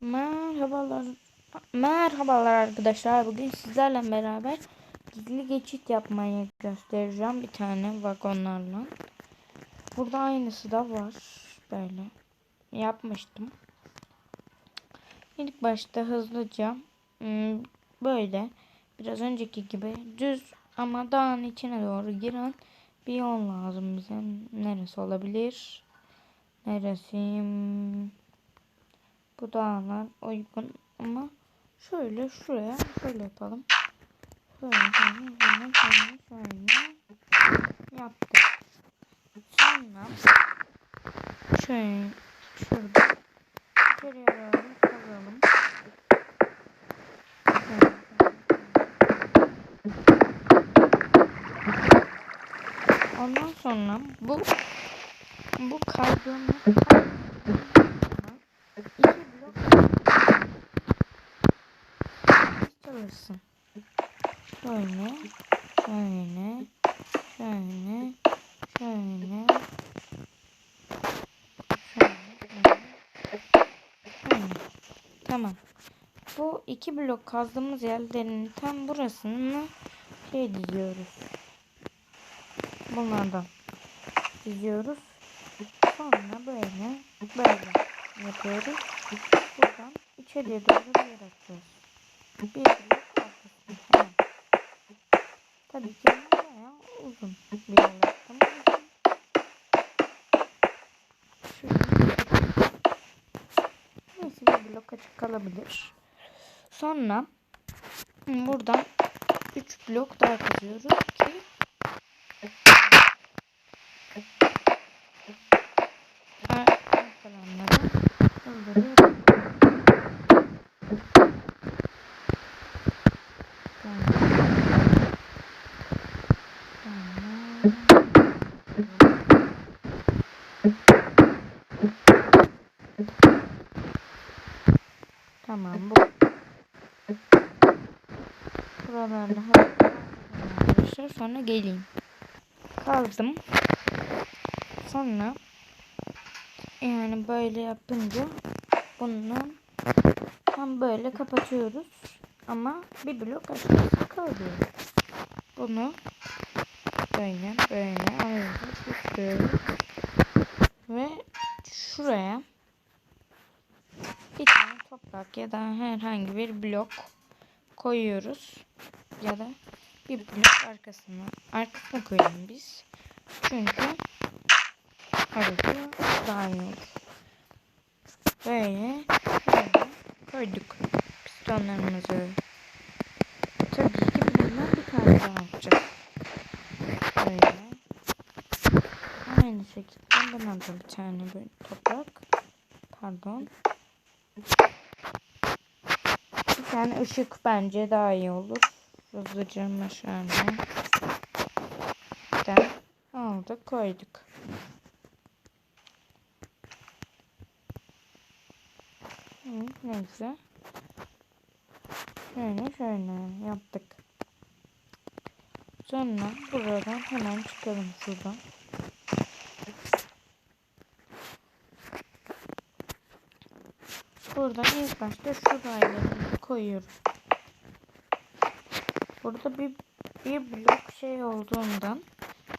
Merhabalar. Merhabalar arkadaşlar. Bugün sizlerle beraber gizli geçit yapmayı göstereceğim bir tane vagonlarla. Burada aynısı da var. Böyle yapmıştım. İlk başta hızlıca hmm, böyle biraz önceki gibi düz ama dağın içine doğru giren bir yol lazım bize. Neresi olabilir? Neresi? Bu dağlar uygun ama şöyle şuraya şöyle yapalım. Şöyle şöyle şöyle şöyle, yaptık. Sonra şöyle şurada içeriye doğru kazalım. Ondan sonra bu bu kazdığımız iki blok çalışsın. Şöyle, şöyle, şöyle, şöyle, şöyle, şöyle. Tamam. Bu iki blok kazdığımız yerlerin tam burasını şey diziyoruz. Bunlardan diziyoruz. Sonra böyle böyle yapıyoruz. Buradan içeriye doğru bir yer açıyoruz. Bir blok. Tabii ki uzun bir yol yaptım. Neyse bir blok açık kalabilir. Sonra buradan 3 blok daha kazıyoruz ki kalanları öldürüyoruz. Tamam bu. Buralarla arkadaşlar sonra geleyim. Kaldım. Sonra yani böyle yapınca bundan tam böyle kapatıyoruz. Ama bir blok aşağısı kalıyor. Bunu böyle böyle alıyoruz. Ve şuraya bir tane toprak ya da herhangi bir blok koyuyoruz. Ya da bir blok arkasına. Arkasına koyalım biz. Çünkü orası daha iyi olur. Böyle şöyle koyduk pistonlarımızı. Tabii ki bundan bir tane daha yapacağız. Böyle. Aynı şekilde buna da bir tane böyle toprak. Pardon. Bir tane ışık bence daha iyi olur. Hızlıca şöyle. De aldık koyduk. Hı, neyse. Şöyle şöyle yaptık. Sonra buradan hemen çıkalım şuradan. Buradan ilk başta şu raylarını koyuyorum. Burada bir, bir blok şey olduğundan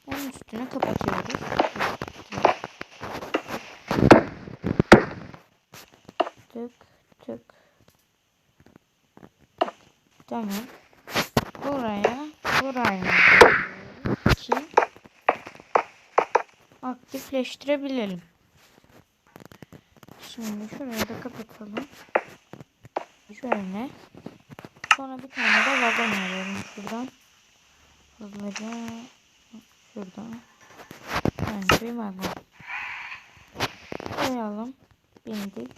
onun üstüne kapatıyoruz. Tık tık. Tamam. Buraya buraya ki aktifleştirebilelim. Şimdi şuraya da kapatalım. Şöyle. Sonra bir tane de vagon alıyorum şuradan. Hızlıca şuradan. Yani bir vagon. Koyalım. Bindik.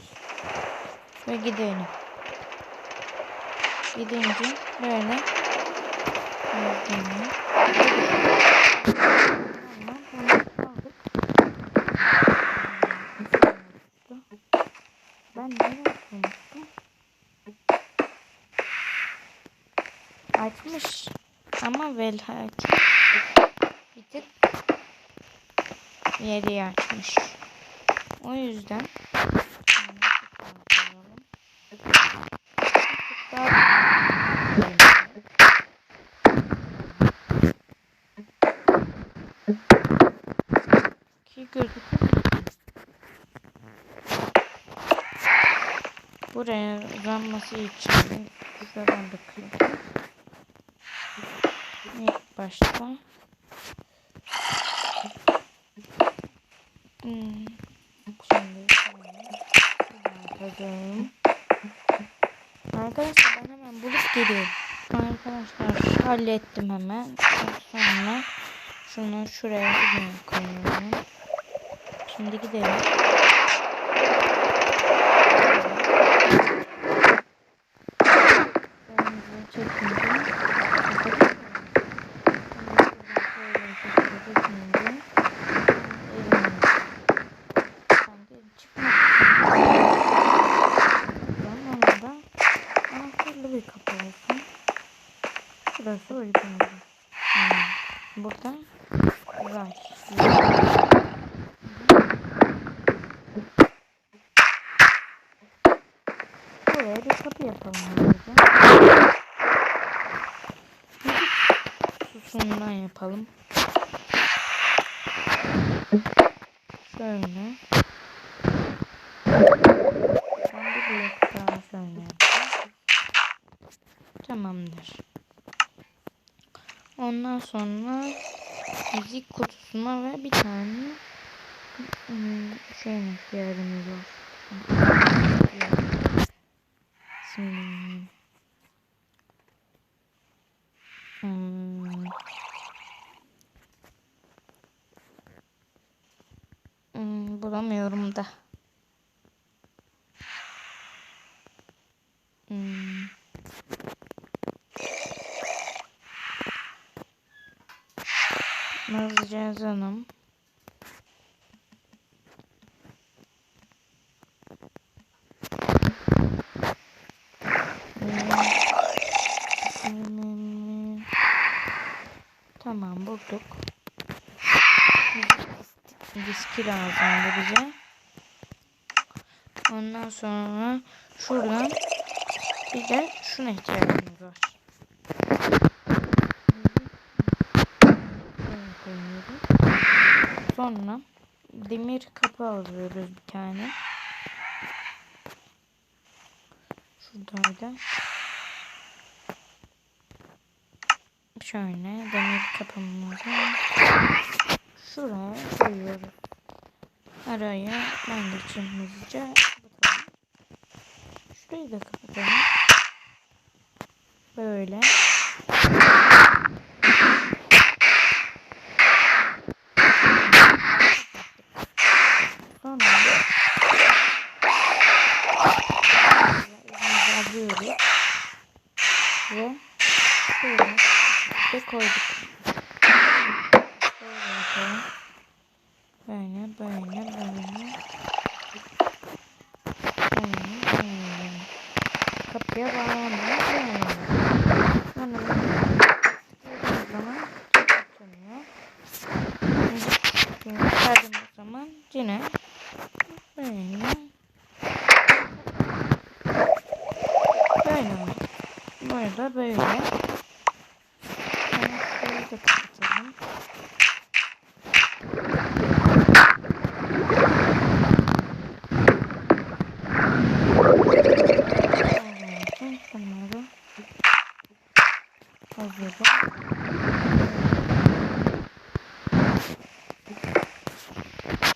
Ve gidelim. Gidince böyle Gördüğünü. ama belki bir tık yeri açmış. O yüzden ki gözüküyor. Buraya uzanması için bir zaman bakıyorum. Başta hmm. Şimdi kazalım. Arkadaşlar ben hemen bulup geliyorum. Arkadaşlar hallettim hemen. Sonra şunu şuraya koyuyorum. Şimdi gidelim. Elimizi çekince anahtarlı bir kapı olsun. Şurası uygun. Hmm. Burada var. Buraya bir kapı yapalım. Susundan yapalım. Şöyle. Ben bir blok daha şöyle yapayım. Tamamdır. Ondan sonra müzik kutusuna ve bir tane hmm, şey ihtiyacımız var. Şimdi hmm, hmm, bulamıyorum da. Hmm. Hızlıca yazalım. Hmm. Tamam bulduk. Diski lazımdı bize. Ondan sonra şuradan bir de şuna ihtiyacımız var. Sonra demir kapı alıyoruz bir tane. Şuradaydı. Şöyle demir kapımızı şuraya koyuyoruz. Araya ben de için hızlıca kapatalım. Şurayı da kapatalım. Böyle. Sonra elimizi alıyoruz ve şöyle de koyduk. Böyle yapalım. Böyle böyle böyle. Böyle böyle. Kapıya bağlamaya koyalım. Sonra koyduğumuz zaman açılmıyor. Şimdi çıkardığımız zaman yine böyle böyle oldu. Burada böyle. Sonra şurayı da kapatalım. Olsun, Şunları hazırladım.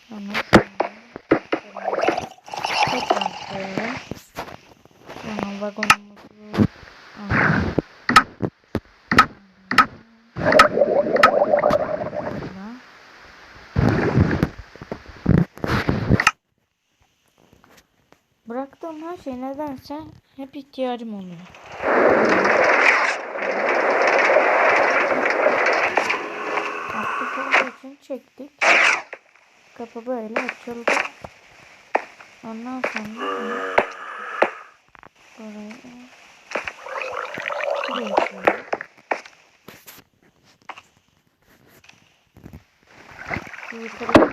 Sonra şunları tekrar koyalım. Sonra vagonumuzu alalım. Burada. Bıraktığım her şey nedense hep ihtiyacım oluyor. Aktif olduğu için çektik. Kapı böyle açıldı. Ondan sonra burayı buraya. Şu yukarı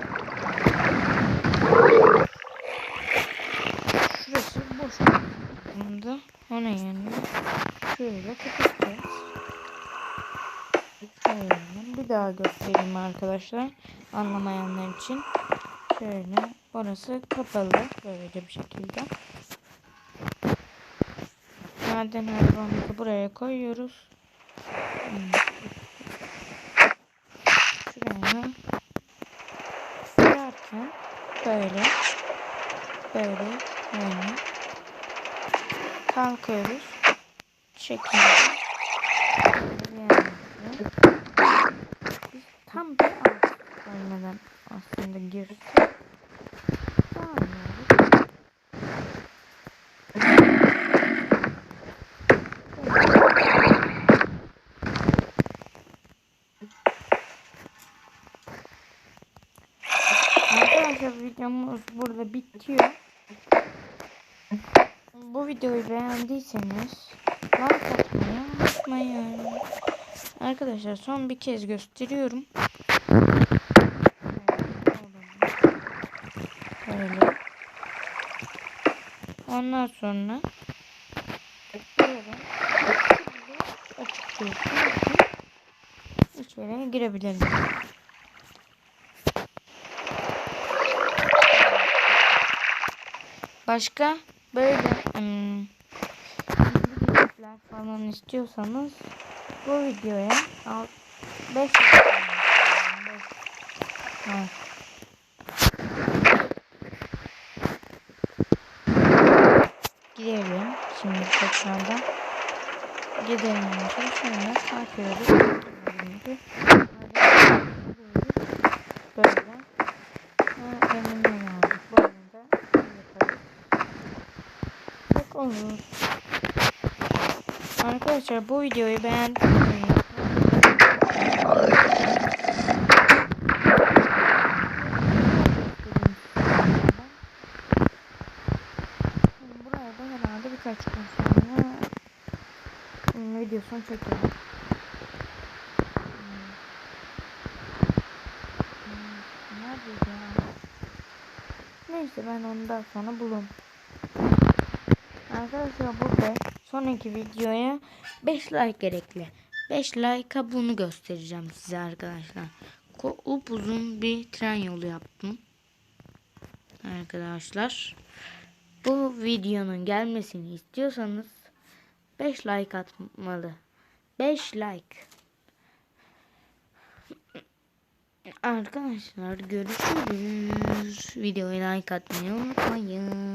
bir daha göstereyim arkadaşlar anlamayanlar için. Şöyle. Burası kapalı. Böylece bir şekilde. Maden hayvanımızı buraya koyuyoruz. Şuraya koyarken böyle böyle böyle kalkıyoruz. Şekilde yani biz tam bir alt bölmeden olur. Arkadaşlar videomuz burada bitiyor. Bu videoyu beğendiyseniz like atmayı unutmayın. Arkadaşlar son bir kez gösteriyorum. Ondan sonra ekliyorum. Açıklıyorum. İçeri girebilirim. Başka böyle ım, falan istiyorsanız bu videoya 5 5 5 Önce şöyle takıyoruz. Böyle. Ha, önüne aldık. Bu arada yaparız. Çok olur. Arkadaşlar bu videoyu beğendiyseniz Buraya da herhalde birkaç gün sonra hmm. Hmm. Hmm, Neredeydi ya? Neyse ben onu daha sonra bulurum. Arkadaşlar burada sonraki videoya 5 like gerekli. 5 like'a bunu göstereceğim size arkadaşlar. Ko- uzun bir tren yolu yaptım. Arkadaşlar. Bu videonun gelmesini istiyorsanız 5 like atmalı. 5 like. Arkadaşlar görüşürüz. Videoya like atmayı unutmayın.